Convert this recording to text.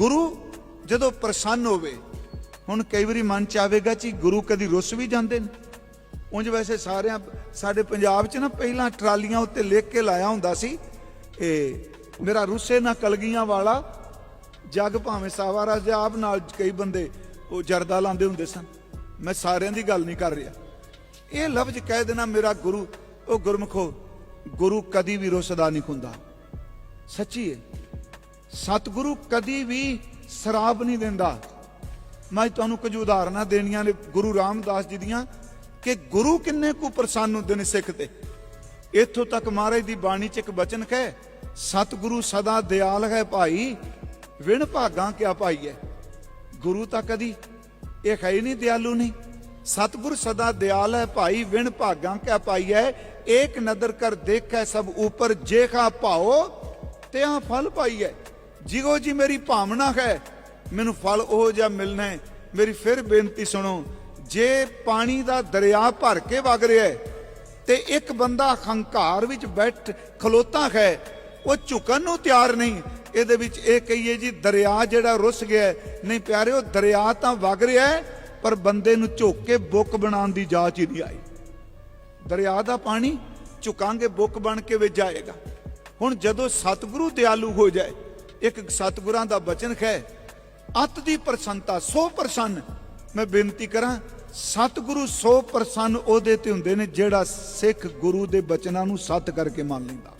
ਗੁਰੂ ਜਦੋਂ ਪ੍ਰਸੰਨ ਹੋਵੇ, ਹੁਣ ਕਈ ਵਾਰੀ ਮਨ ਚ ਆਵੇਗਾ ਕਿ ਗੁਰੂ ਕਦੀ ਰੁੱਸ ਵੀ ਜਾਂਦੇ ਨੇ। ਉਂਝ ਵੈਸੇ ਸਾਰਿਆਂ, ਸਾਡੇ ਪੰਜਾਬ 'ਚ ਨਾ ਪਹਿਲਾਂ ਟਰਾਲੀਆਂ ਉੱਤੇ ਲਿਖ ਕੇ ਲਾਇਆ ਹੁੰਦਾ ਸੀ ਇਹ ਮੇਰਾ ਰੁੱਸੇ ਨਾ ਕਲਗੀਆਂ ਵਾਲਾ, ਜਗ ਭਾਵੇਂ ਸਾਵਾ ਰਾਜਾ ਆਪ ਨਾਲ ਕਈ ਬੰਦੇ ਉਹ ਜਰਦਾ ਲਾਉਂਦੇ ਹੁੰਦੇ ਸਨ। ਮੈਂ ਸਾਰਿਆਂ ਦੀ ਗੱਲ ਨਹੀਂ ਕਰ ਰਿਹਾ। ਇਹ ਲਫ਼ਜ਼ ਕਹਿ ਦੇਣਾ ਮੇਰਾ ਗੁਰੂ, ਉਹ ਗੁਰਮਖੋ ਗੁਰੂ ਕਦੀ ਵੀ ਰੁੱਸਦਾ ਨਹੀਂ ਹੁੰਦਾ। ਸੱਚੀ ਹੈ ਸਤਿਗੁਰੂ ਕਦੀ ਵੀ ਸ਼ਰਾਬ ਨਹੀਂ ਦਿੰਦਾ। ਮੈਂ ਤੁਹਾਨੂੰ ਕੁਝ ਉਦਾਹਰਨਾਂ ਦੇਣੀਆਂ ਨੇ ਗੁਰੂ ਰਾਮਦਾਸ ਜੀ ਦੀਆਂ ਕਿ ਗੁਰੂ ਕਿੰਨੇ ਕੁ ਪ੍ਰਸੰਨ ਹੁੰਦੇ ਨੇ ਸਿੱਖ ਤੇ। ਇੱਥੋਂ ਤੱਕ ਮਹਾਰਾਜ ਦੀ ਬਾਣੀ ਚ ਇੱਕ ਬਚਨ ਹੈ ਸਤਿਗੁਰੂ ਸਦਾ ਦਿਆਲ ਹੈ ਭਾਈ, ਵਿਣ ਭਾਗਾਂ ਕਿਆ ਪਾਈ ਹੈ? ਗੁਰੂ ਤਾਂ ਕਦੀ ਇਹ ਹੈ ਹੀ ਨਹੀਂ ਦਿਆਲੂ ਨਹੀਂ। ਸਤਿਗੁਰ ਸਦਾ ਦਿਆਲ ਹੈ ਭਾਈ, ਵਿਣ ਭਾਗਾਂ ਕਿਆ ਪਾਈ ਹੈ? ਏਕ ਨਦਰ ਕਰ ਦੇਖੈ ਸਭ ਉਪਰ ਜੇਖਾ ਭਾਓ, ਤਿਆ ਫਲ ਪਾਈ ਹੈ। ਜਿਗੋ ਜੀ ਮੇਰੀ ਭਾਵਨਾ ਹੈ, ਮੈਨੂੰ ਫਲ ਉਹ ਜਿਹਾ ਮਿਲਣਾ ਹੈ। ਮੇਰੀ ਫਿਰ ਬੇਨਤੀ ਸੁਣੋ, ਜੇ ਪਾਣੀ ਦਾ ਦਰਿਆ ਭਰ ਕੇ ਵਗ ਰਿਹਾ ਹੈ, ਤੇ ਇੱਕ ਬੰਦਾ ਹੰਕਾਰ ਵਿੱਚ ਬੈਠ ਖਲੋਤਾ ਹੈ, ਉਹ ਝੁਕਣ ਨੂੰ ਤਿਆਰ ਨਹੀਂ। ਇਹਦੇ ਵਿੱਚ ਇਹ ਕਹੀਏ ਜੀ, ਦਰਿਆ ਜਿਹੜਾ ਰੁੱਸ ਗਿਆ ਹੈ। ਨਹੀਂ ਪਿਆਰਿਓ, ਦਰਿਆ ਤਾਂ ਵਗ ਰਿਹਾ ਹੈ, ਪਰ ਬੰਦੇ ਨੂੰ ਝੁੱਕ ਕੇ ਬੁੱਕ ਬਣਾਉਣ ਦੀ ਜਾਚ ਹੀ ਨਹੀਂ ਆਈ। ਦਰਿਆ ਦਾ ਪਾਣੀ ਝੁਕਾਂਗੇ, ਬੁੱਕ ਬਣ ਕੇ ਵਿੱਚ ਜਾਏਗਾ। ਹੁਣ ਜਦੋਂ ਸਤਿਗੁਰੂ ਦਿਆਲੂ ਹੋ ਜਾਏ ਇੱਕ ਸਤਿਗੁਰਾਂ ਦਾ ਬਚਨ ਹੈ ਅਤ ਦੀ ਪ੍ਰਸੰਨਤਾ 100% ਮੈਂ ਬੇਨਤੀ ਕਰਾਂ, ਸਤਿਗੁਰੂ 100% ਉਹਦੇ ਤੇ ਹੁੰਦੇ ਨੇ ਜਿਹੜਾ ਸਿੱਖ ਗੁਰੂ ਦੇ ਬਚਨਾਂ ਨੂੰ ਸੱਤ ਕਰਕੇ ਮੰਨ ਲੈਂਦਾ।